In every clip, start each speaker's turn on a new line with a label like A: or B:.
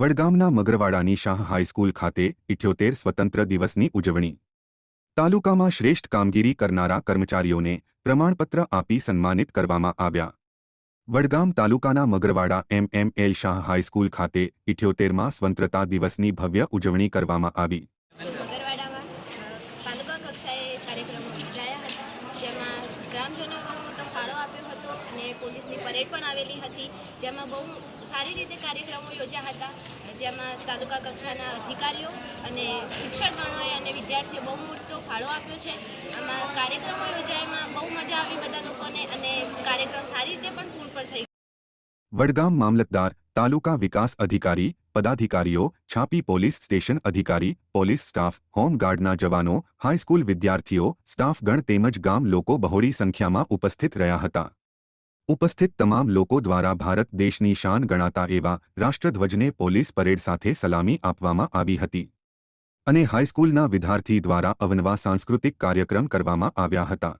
A: વડગામના મગરવાડાની Shah high school ખાતે ઇઠ્યોતેર સ્વતંત્ર દિવસની ઉજવણી. તાલુકામાં શ્રેષ્ઠ કામગીરી કરનારા કર્મચારીઓને પ્રમાણપત્ર આપી સન્માનિત કરવામાં આવ્યા. વડગામ તાલુકાના Magarwada M M Shah high school ખાતે ઇઠ્યોતેરમાં સ્વતંત્રતા દિવસની ભવ્ય ઉજવણી કરવામાં આવી.
B: તાલુકા કક્ષાએ કાર્યક્રમો યોજાયા હતા, જેમાં ગ્રામજનો ફાળો આપ્યો હતો અને પોલીસની પરેડ પણ આવેલી હતી. જેમાં બહુ સારી રીતે કાર્યક્રમો યોજ્યા હતા. જેમાં તાલુકા કક્ષાના અધિકારીઓ અને શિક્ષકગણોએ અને વિદ્યાર્થીઓ બહુ મોટો ફાળો આપ્યો છે. આમાં કાર્યક્રમો યોજાયમાં બહુ મજા આવી બધા લોકોને અને કાર્યક્રમ સારી રીતે પણ પૂર્ણ પણ થઈ
A: વડગામ મામલતદાર તાલુકા વિકાસ અધિકારી પદાધિકારીઓ, છાપી પોલીસ સ્ટેશન અધિકારી, પોલીસ સ્ટાફ, હોમગાર્ડના જવાનો, હાઈસ્કૂલ વિદ્યાર્થીઓ, સ્ટાફગણ તેમજ ગામ લોકો બહોળી સંખ્યામાં ઉપસ્થિત રહ્યા હતા. ઉપસ્થિત તમામ લોકો દ્વારા ભારત દેશની શાન ગણાતા એવા રાષ્ટ્રધ્વજને પોલીસ પરેડ સાથે સલામી આપવામાં આવી હતી. અને હાઈસ્કૂલના વિદ્યાર્થી દ્વારા અવનવા સાંસ્કૃતિક કાર્યક્રમ કરવામાં આવ્યા હતા.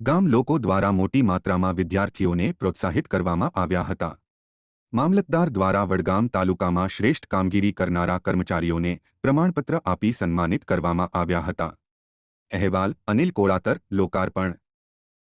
A: ગામ લોકો દ્વારા મોટી માત્રામાં વિદ્યાર્થીઓને પ્રોત્સાહિત કરવામાં આવ્યા હતા. મામલતદાર દ્વારા વડગામ તાલુકામાં શ્રેષ્ઠ કામગીરી કરનારા કર્મચારીઓને પ્રમાણપત્ર આપી સન્માનિત કરવામાં આવ્યા હતા. અહેવાલ અનિલ કોળાતર લોકાર્પણ